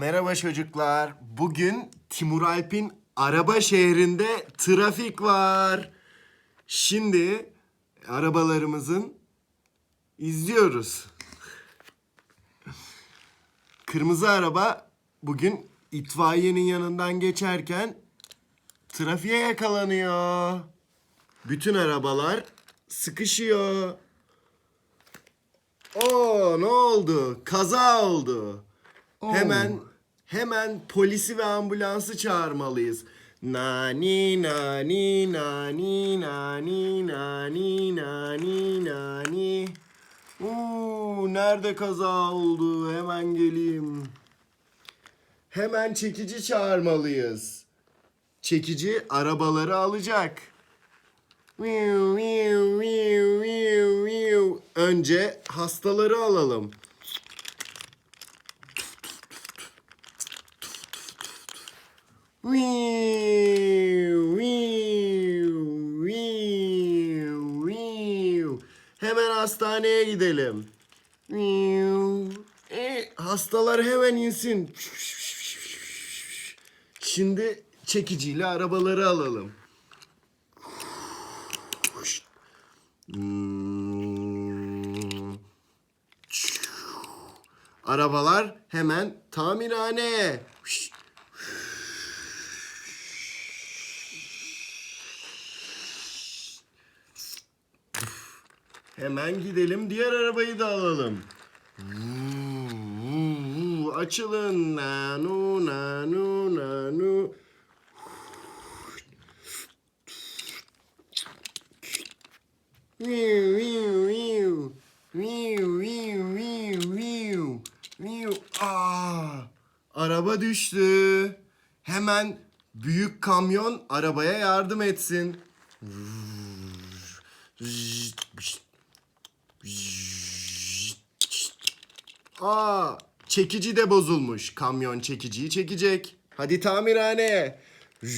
Merhaba çocuklar. Bugün Timur Alp'in araba şehrinde trafik var. Şimdi arabalarımızın izliyoruz. Kırmızı araba bugün itfaiyenin yanından geçerken trafiğe yakalanıyor. Bütün arabalar sıkışıyor. Oo ne oldu? Kaza oldu. Hemen hemen polisi ve ambulansı çağırmalıyız. Nani nani nani nani nani nani nani. Uuu nerede kaza oldu? Hemen geleyim. Hemen çekici çağırmalıyız. Çekici arabaları alacak. Önce hastaları alalım. Viu, viu, viu, viu. Hemen hastaneye gidelim. Viu. E, hastalar hemen insin. Şimdi çekiciyle arabaları alalım. Arabalar hemen tamirhaneye. Hemen gidelim diğer arabayı da alalım. Açılın. Nanu nanu nanu. Viu, viu, viu. Viu, viu, viu, viu. Viu. Aa, araba düştü. Hemen büyük kamyon arabaya yardım etsin. Aa, çekici de bozulmuş. Kamyon çekiciyi çekecek. Hadi tamirhaneye. Hmm.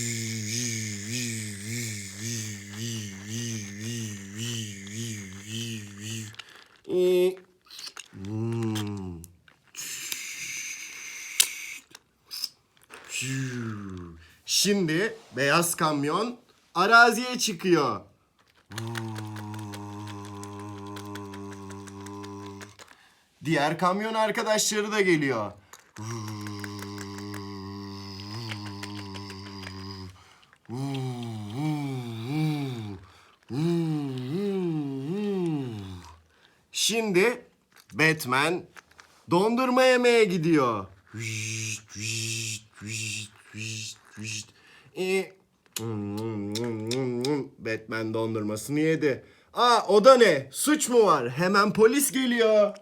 Şimdi beyaz kamyon araziye çıkıyor. Diğer kamyon arkadaşları da geliyor. Şimdi Batman dondurma yemeye gidiyor. E, Batman dondurmasını yedi. Aa o da ne? Suç mu var? Hemen polis geliyor.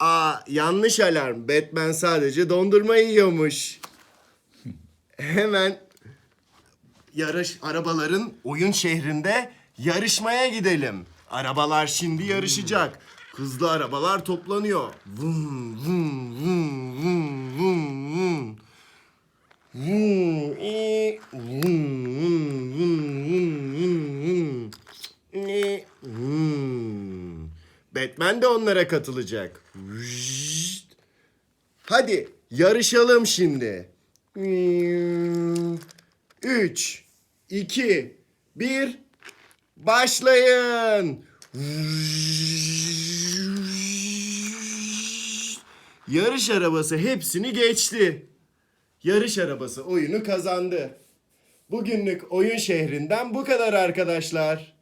Aa yanlış alarm. Batman sadece dondurma yiyormuş. Hemen yarış arabaların oyun şehrinde yarışmaya gidelim. Arabalar şimdi yarışacak. Hızlı arabalar toplanıyor. Vum vum vum vum vum. Vum, i, vum, vum, vum, vum, vum, vum. I, vum. Batman de onlara katılacak. Hadi yarışalım şimdi. Üç, iki, bir, başlayın. Yarış arabası hepsini geçti. Yarış arabası oyunu kazandı. Bugünlük oyun şehrinden bu kadar arkadaşlar.